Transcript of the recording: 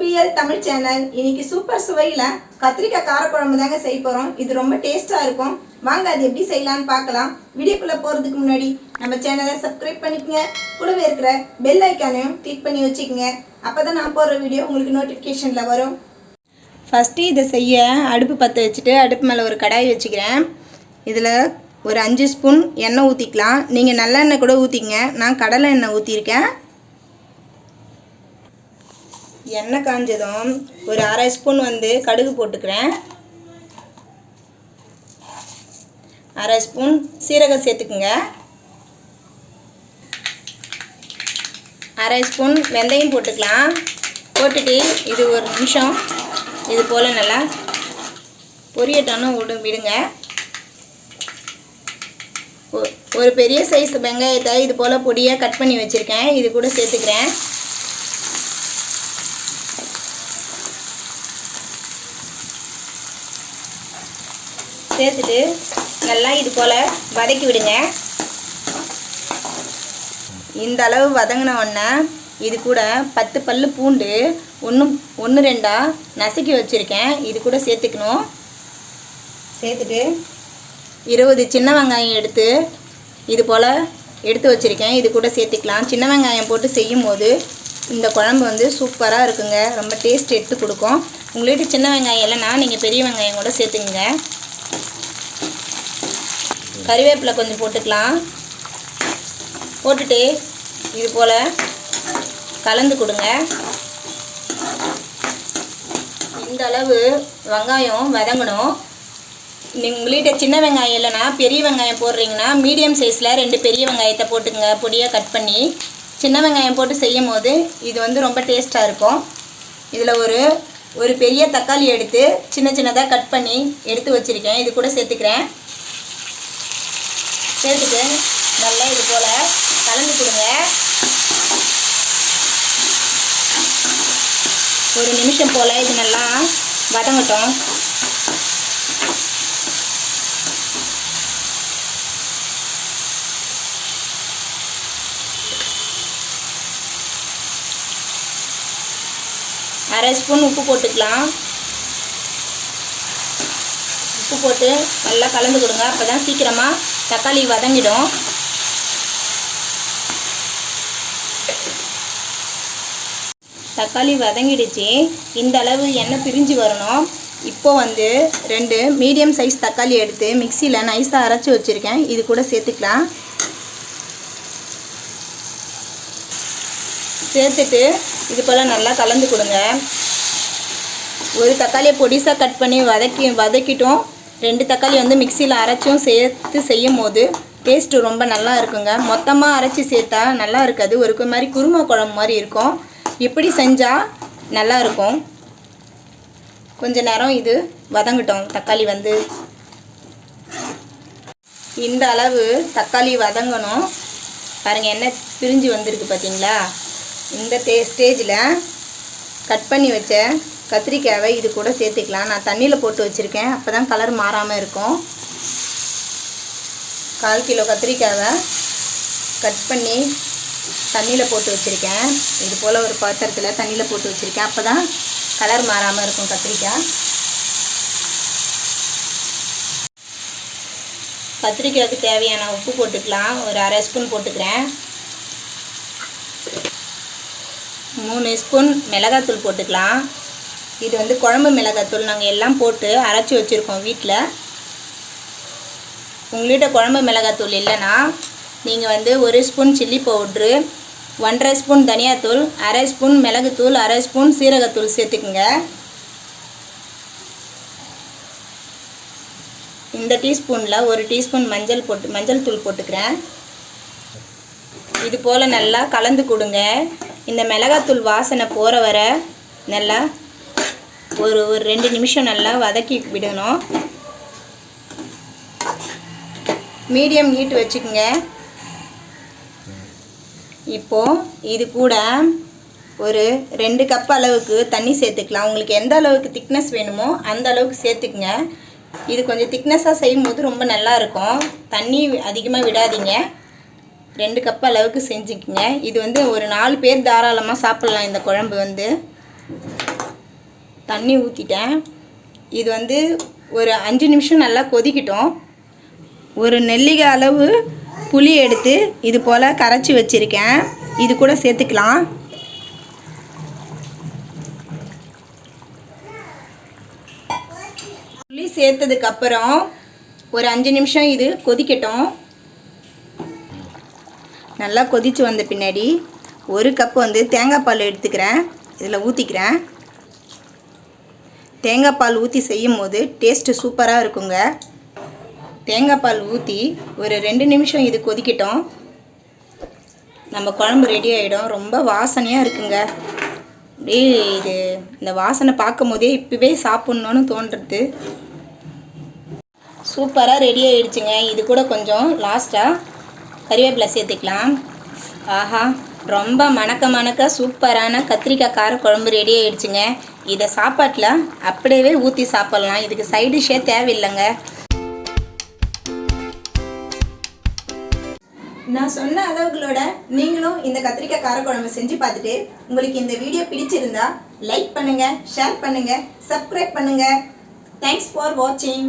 PL Tamil channel இன்னைக்கு super சுவையில் கத்திரிக்காய் காரக்குழம்பு தாங்க செய்ய போகிறோம் இது ரொம்ப டேஸ்ட்டாக இருக்கும். வாங்க அது எப்படி செய்யலாம்னு பார்க்கலாம். வீடியோக்குள்ளே போகிறதுக்கு முன்னாடி நம்ம சேனலை சப்ஸ்கிரைப் பண்ணிக்கங்க. கூடவே இருக்கிற பெல் ஐக்கானையும் கிளிக் பண்ணி வச்சுக்கோங்க. அப்போ தான் நான் போடுற வீடியோ உங்களுக்கு நோட்டிஃபிகேஷனில் வரும். ஃபஸ்ட்டு இதை செய்ய அடுப்பு பற்ற வச்சுட்டு அடுப்பு மேலே ஒரு கடாய் வச்சுக்கிறேன். இதில் ஒரு அஞ்சு ஸ்பூன் எண்ணெய் ஊற்றிக்கலாம் நீங்கள் நல்லெண்ணெய் கூட ஊற்றிங்க நான் கடலை எண்ணெய் ஊற்றிருக்கேன் எண்ணெய் காஞ்சதும் ஒரு அரை ஸ்பூன் வந்து கடுகு போட்டுக்கிறேன். அரை ஸ்பூன் சீரகம் சேர்த்துக்குங்க. அரை ஸ்பூன் வெந்தயம் போட்டுக்கலாம். போட்டுட்டு இது ஒரு நிமிஷம் இது போல் நல்லா பொரியட்டானும் விடு விடுங்க. ஒ- ஒரு பெரிய சைஸ் வெங்காயத்தை இது போல் பொடியாக கட் பண்ணி வச்சுருக்கேன். இது கூட சேர்த்துக்கிறேன். சேர்த்துட்டு நல்லா இது போல் வதக்கி விடுங்க. இந்த அளவு வதங்கின உடனே இது கூட பத்து பல் பூண்டு ஒன்று ஒன்று ரெண்டாக நசுக்கி வச்சுருக்கேன். இது கூட சேர்த்துக்கணும். சேர்த்துட்டு இருபது சின்ன வெங்காயம் எடுத்து இது போல் எடுத்து வச்சுருக்கேன். இது கூட சேர்த்துக்கலாம். சின்ன வெங்காயம் போட்டு செய்யும் போது இந்த குழம்பு வந்து சூப்பராக இருக்குங்க. ரொம்ப டேஸ்ட் எடுத்து கொடுக்கும். உங்கள்கிட்ட சின்ன வெங்காயம் இல்லைன்னா நீங்கள் பெரிய வெங்காயம் கூட சேர்த்துக்குங்க. கறிவேப்பிலை கொஞ்சம் போட்டுக்கலாம். போட்டுட்டு இது போல் கலந்து கொடுங்க. இந்த அளவு வெங்காயம் வதங்கணும். நீங்கள் உங்கள்கிட்ட சின்ன வெங்காயம் இல்லைன்னா பெரிய வெங்காயம் போடுறீங்கன்னா மீடியம் சைஸில் ரெண்டு பெரிய வெங்காயத்தை போட்டுங்க பொடியாக கட் பண்ணி சின்ன வெங்காயம் போட்டு செய்யும் போது இது வந்து ரொம்ப டேஸ்ட்டாக இருக்கும். இதில் ஒரு ஒரு பெரிய தக்காளி எடுத்து சின்ன சின்னதாக கட் பண்ணி எடுத்து வச்சுருக்கேன். இது கூட சேர்த்துக்கிறேன். சேர்த்துட்டு நல்லா இது போல் கலந்து கொடுங்க. ஒரு நிமிஷம் போல் இது நல்லா வதங்கட்டும். அரை ஸ்பூன் உப்பு போட்டுக்கலாம். உப்பு போட்டு நல்லா கலந்து கொடுங்க. அப்போ தான் சீக்கிரமாக தக்காளி வதங்கிடும். தக்காளி வதங்கிடுச்சு. இந்த அளவு எண்ணெய் பிரிஞ்சு வரணும். இப்போ வந்து ரெண்டு மீடியம் சைஸ் தக்காளி எடுத்து மிக்சியில் நைஸாக அரைச்சி வச்சுருக்கேன். இது கூட சேர்த்துக்கலாம். சேர்த்துட்டு இது போல் நல்லா கலந்து கொடுங்க. ஒரு தக்காளியை பொடிசாக கட் பண்ணி வதக்கி வதக்கிட்டோம். ரெண்டு தக்காளி வந்து மிக்சியில் அரைச்சும் சேர்த்து செய்யும் போது டேஸ்ட்டு ரொம்ப நல்லா இருக்குங்க. மொத்தமாக அரைச்சி சேர்த்தா நல்லா இருக்காது. ஒரு மாதிரி குருமா குழம்பு மாதிரி இருக்கும். இப்படி செஞ்சால் நல்லா இருக்கும். கொஞ்ச நேரம் இது வதங்கட்டும். தக்காளி வந்து இந்த அளவு தக்காளி வதங்கணும். பாருங்கள் என்ன பிரிஞ்சு வந்திருக்கு பார்த்தீங்களா இந்த டே ஸ்டேஜில் கட் பண்ணி வச்ச கத்திரிக்காவை இது கூட சேர்த்துக்கலாம். நான் தண்ணியில் போட்டு வச்சுருக்கேன். அப்போ தான் கலர் மாறாமல் இருக்கும். கால் கிலோ கத்திரிக்காவை கட் பண்ணி தண்ணியில் போட்டு வச்சுருக்கேன். இது போல் ஒரு பாத்திரத்தில் தண்ணியில் போட்டு வச்சுருக்கேன். அப்போ தான் கலர் மாறாமல் இருக்கும் கத்திரிக்காய் கத்திரிக்காய்க்கு தேவையான உப்பு போட்டுக்கலாம். ஒரு அரை ஸ்பூன் போட்டுக்கிறேன். மூணு ஸ்பூன் மிளகாத்தூள் போட்டுக்கலாம். இது வந்து குழம்பு மிளகாத்தூள். நாங்கள் எல்லாம் போட்டு அரைச்சி வச்சுருக்கோம் வீட்டில் உங்கள்கிட்ட குழம்பு மிளகாத்தூள் இல்லைன்னா நீங்கள் வந்து ஒரு ஸ்பூன் சில்லி பவுட்ரு ஒன்றரை ஸ்பூன் தனியாத்தூள் அரை ஸ்பூன் மிளகுத்தூள் அரை ஸ்பூன் சீரகத்தூள் சேர்த்துக்குங்க. இந்த டீஸ்பூனில் ஒரு டீஸ்பூன் மஞ்சள் போட்டு மஞ்சள் தூள் போட்டுக்கிறேன். இது போல் நல்லா கலந்து கொடுங்க. இந்த மிளகாத்தூள் வாசனை போகிற வர நல்லா ஒரு ஒரு ரெண்டு நிமிஷம் நல்லா வதக்கி விடணும். மீடியம் ஹீட் வச்சுக்கோங்க. இப்போது இது கூட ஒரு ரெண்டு கப் அளவுக்கு தண்ணி சேர்த்துக்கலாம். உங்களுக்கு எந்த அளவுக்கு திக்னஸ் வேணுமோ அந்த அளவுக்கு சேர்த்துக்குங்க. இது கொஞ்சம் திக்னஸாக செய்யும் போது ரொம்ப நல்லா இருக்கும். தண்ணி அதிகமாக விடாதீங்க. ரெண்டு கப் அளவுக்கு செஞ்சுக்கங்க. இது வந்து ஒரு நாலு பேர் தாராளமாக சாப்பிட்லாம் இந்த குழம்பு வந்து. தண்ணி ஊற்றிட்டேன் இது வந்து ஒரு அஞ்சு நிமிஷம் நல்லா கொதிக்கட்டும். ஒரு நெல்லிக்காய் அளவு புளி எடுத்து இது போல் கரைச்சி வச்சுருக்கேன். இது கூட சேர்த்துக்கலாம். புளி சேர்த்ததுக்கப்புறம் ஒரு அஞ்சு நிமிஷம் இது கொதிக்கட்டும். நல்லா கொதித்து வந்த பின்னாடி ஒரு கப் வந்து தேங்காய் பால் எடுத்துக்கிறேன். இதில் ஊற்றிக்கிறேன் தேங்காய் பால் ஊற்றி செய்யும் போது டேஸ்ட்டு சூப்பராக இருக்குங்க. தேங்காய் பால் ஊற்றி ஒரு ரெண்டு நிமிஷம் இது கொதிக்கிட்டோம். நம்ம குழம்பு ரெடி ஆகிடும் ரொம்ப வாசனையாக இருக்குங்க. அப்படியே இது இந்த வாசனை பார்க்கும் போதே இப்போவே சாப்பிட்ணுன்னு தோன்றுறது சூப்பராக ரெடி ஆகிடுச்சுங்க இது கூட கொஞ்சம் லாஸ்ட்டாக கறிவேப்பிலை சேர்த்துக்கலாம். ஆஹா ரொம்ப மணக்க மணக்க சூப்பரான கத்திரிக்காய் கார குழம்பு ரெடி ஆகிடுச்சுங்க இதை சாப்பாட்டில் அப்படியே ஊற்றி சாப்பிட்லாம். இதுக்கு சைடு டிஷ்ஷே தேவையில்லைங்க. நான் சொன்ன அளவுகளோட நீங்களும் இந்த கத்திரிக்காய் காரக்குழம்பு செஞ்சு பார்த்துட்டு உங்களுக்கு இந்த வீடியோ பிடிச்சிருந்தா லைக் பண்ணுங்கள் ஷேர் பண்ணுங்கள் சப்ஸ்கிரைப் பண்ணுங்கள் தேங்க்ஸ் ஃபார் வாட்சிங்